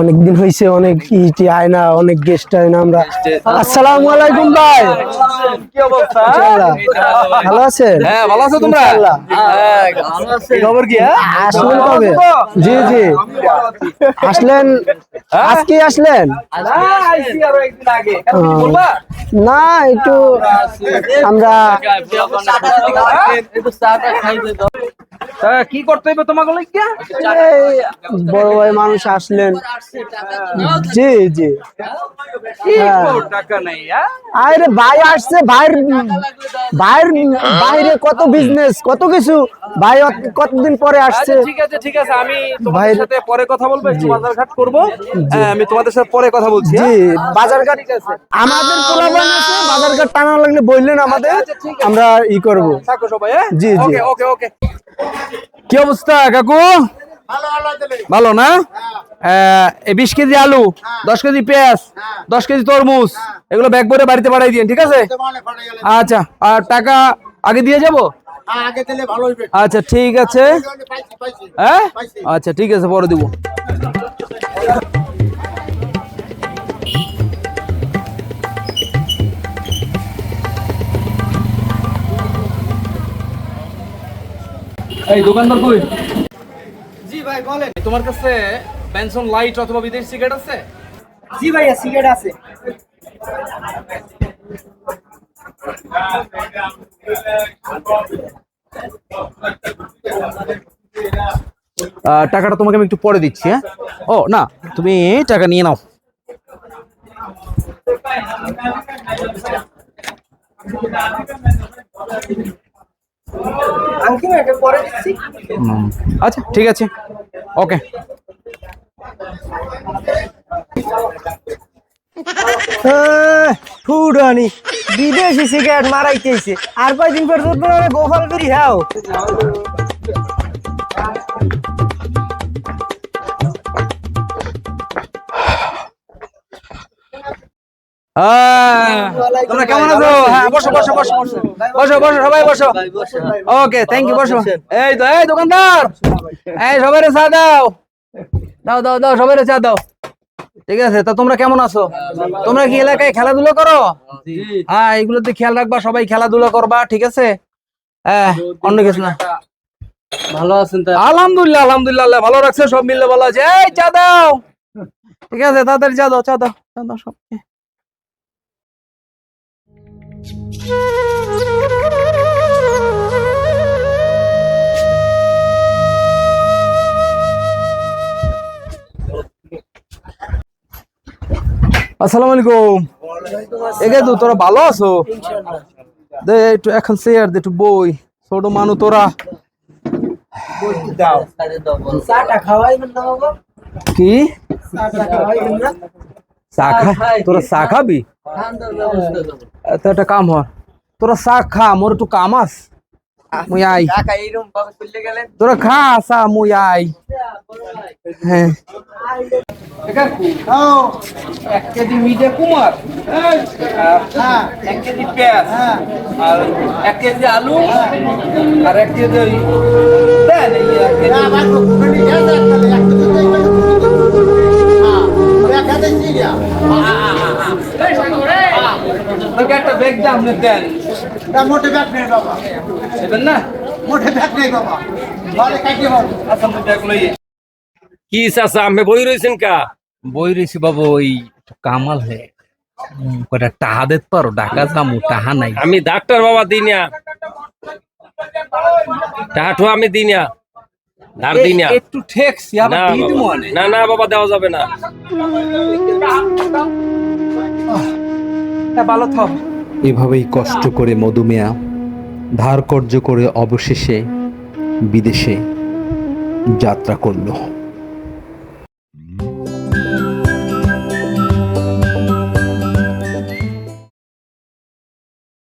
অনেকদিন হয়েছে অনেক ইটি আয়না অনেক গেস্ট আয়না আমরা। আসসালামু আলাইকুম ভাই। কি অবস্থা ভালো আছেন? হ্যাঁ ভালো আছো তোমরা? হ্যাঁ ভালো আছি। খবর কি হ্যাঁ? আসলেন কবে? জি জি। আসলেন আজকে আসলেন? না একটু আমরা কি করতে হইবে তোমাকে বড় ভাই মানুষ আসলেন। জি জি। কি হ্যাঁ। টাকা নাই আরে ভাই আসছে ভাইয়ের ভাইয়ের বাইরে কত বিজনেস কত কিছু। ভাই কতদিন পরে আসছে? আচ্ছা ঠিক আছে ঠিক আছে আমি তোমাদের সাথে পরে কথা বলব একটু বাজার ঘাট করব। হ্যাঁ আমি তোমাদের সাথে পরে কথা বলছি জি হ্যাঁ? বাজার ঘাট আমাদের পোলাপান আছে টানা লাগলে বললেন আমাদের আচ্ছা, আছে। আমরা ই করব। সবাই হ্যাঁ? জি, জি। ওকে ওকে ওকে। কি অবস্থা কাকু? ভালো না? এই বিশ কেজি আলু দশ কেজি পেঁয়াজ দশ কেজি তরমুজ এগুলো ব্যাগ করে বাড়িতে পাঠাই দিন ঠিক আছে? আচ্ছা আর টাকা আগে দিয়ে যাব? আচ্ছা ঠিক আছে। হ্যাঁ? আচ্ছা ঠিক আছে পরে দিব। এই দোকানদার কই? জি ভাই বলেন। তোমার কাছে পেনশন লাইট অথবা বিদেশি সিগারেট আছে? জি ভাইয়া সিগারেট আছে। আহ, টাকাটা তোমাকে আমি একটু পরে দিচ্ছি হ্যাঁ? ও না তুমি টাকা নিয়ে নাও। দিচ্ছি হুম, আচ্ছা ঠিক আছে। ওকে। ফুডানি বিদেশি সিগারেট মারাইতেছে। আর কয়দিন পর তোর পরে গোপাল করি হাও। তোমরা কেমন আছো? হ্যাঁ বসো বসো বসো বসো। বসো বসো সবাই বসো। ওকে থ্যাংক ইউ বসো। এই তো এই দোকানদার। এই সবাই চা দাও। দাও দাও দাও সবাই চা দাও। ঠিক আছে তা তোমরা কেমন আছো? তোমরা কি এলাকায় খেলাধুলো করো? হ্যাঁ এগুলোতে খেয়াল রাখবা সবাই খেলাধুলো করবা ঠিক আছে? হ্যাঁ অন্য কিছু না। ভালো আছেন আলহামদুলিল্লাহ আলহামদুলিল্লাহ ভালো রাখছে সব মিললে ভালো আছে এই চা দাও। ঠিক আছে তাড়াতাড়ি চা দাও চা দাও চা দাও সব। আসসালামু আলাইকুম। এগে তো তোরা ভালো আছো? দে একটু এখন শেয়ার দে একটু বই। ছোট মানু তোরা। কি চা খা? তোরা চা খাবি? তো একটা কাম হয় তোরা চা খা মোর একটু কাম আস। মুই আই। তোরা খা চা মুই আই। হ্যাঁ। এক কেজি মিঠে কুমার। এক কেজি পেঁয়াজ। আর এক কেজি আলু। আর এক কেজি দেন এক কেজি। তোকে একটা ব্যাগ দাম দেন। না মোটে ব্যাগ নেই বাবা। দেবেন না? মোটে ব্যাগ নেই বাবা। ভালো কাটি হল আচ্ছা আমি ব্যাগ লইয়ে। কি চাচা আমি বই রয়েছেন কা? বই রয়েছি বাবু ওই কামাল হে। কয়টা টাহা দিতে পারো টাকা দামু টাহা নাই। আমি ডাক্তার বাবা দিই না টাহাঠু আমি দিই না ধার দিই না একটু ঠেকছি আবার না দিয়ে দিবো না না বাবা দেওয়া যাবে না। ভালো এভাবেই কষ্ট করে মধুমেয়া ধার কর্য করে অবশেষে বিদেশে যাত্রা করল।